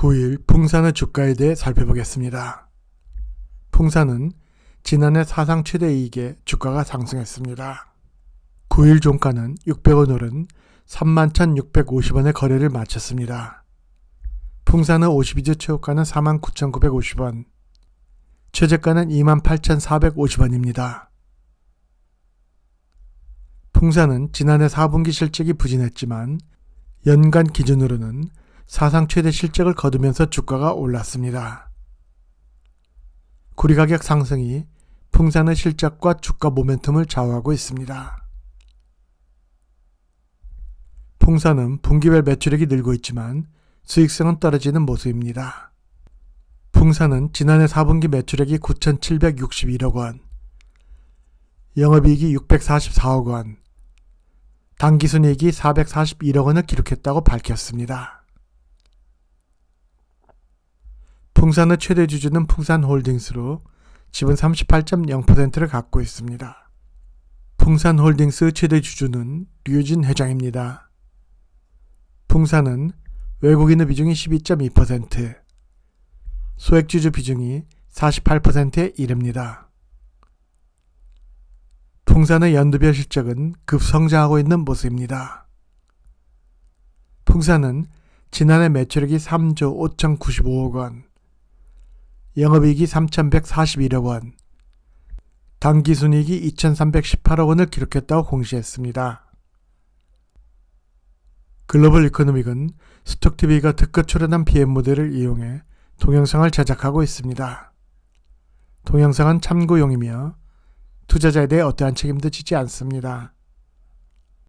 9일 풍산의 주가에 대해 살펴보겠습니다. 풍산은 지난해 사상 최대 이익에 주가가 상승했습니다. 9일 종가는 600원 오른 31,650원의 거래를 마쳤습니다. 풍산의 52주 최고가는 49,950원, 최저가는 28,450원입니다. 풍산은 지난해 4분기 실적이 부진했지만 연간 기준으로는 사상 최대 실적을 거두면서 주가가 올랐습니다. 구리 가격 상승이 풍산의 실적과 주가 모멘텀을 좌우하고 있습니다. 풍산은 분기별 매출액이 늘고 있지만 수익성은 떨어지는 모습입니다. 풍산은 지난해 4분기 매출액이 9,761억 원, 영업이익이 644억 원, 당기순이익이 441억 원을 기록했다고 밝혔습니다. 풍산의 최대 주주는 풍산홀딩스로 지분 38.0%를 갖고 있습니다. 풍산홀딩스 최대 주주는 류진 회장입니다. 풍산은 외국인의 비중이 12.2%, 소액주주 비중이 48%에 이릅니다. 풍산의 연도별 실적은 급성장하고 있는 모습입니다. 풍산은 지난해 매출액이 3조 5,095억 원, 영업이익이 3,141억 원, 당기순이익이 2,318억 원을 기록했다고 공시했습니다. 글로벌 이코노믹은 스톡TV가 특허 출연한 PM 모델을 이용해 동영상을 제작하고 있습니다. 동영상은 참고용이며 투자자에 대해 어떠한 책임도 지지 않습니다.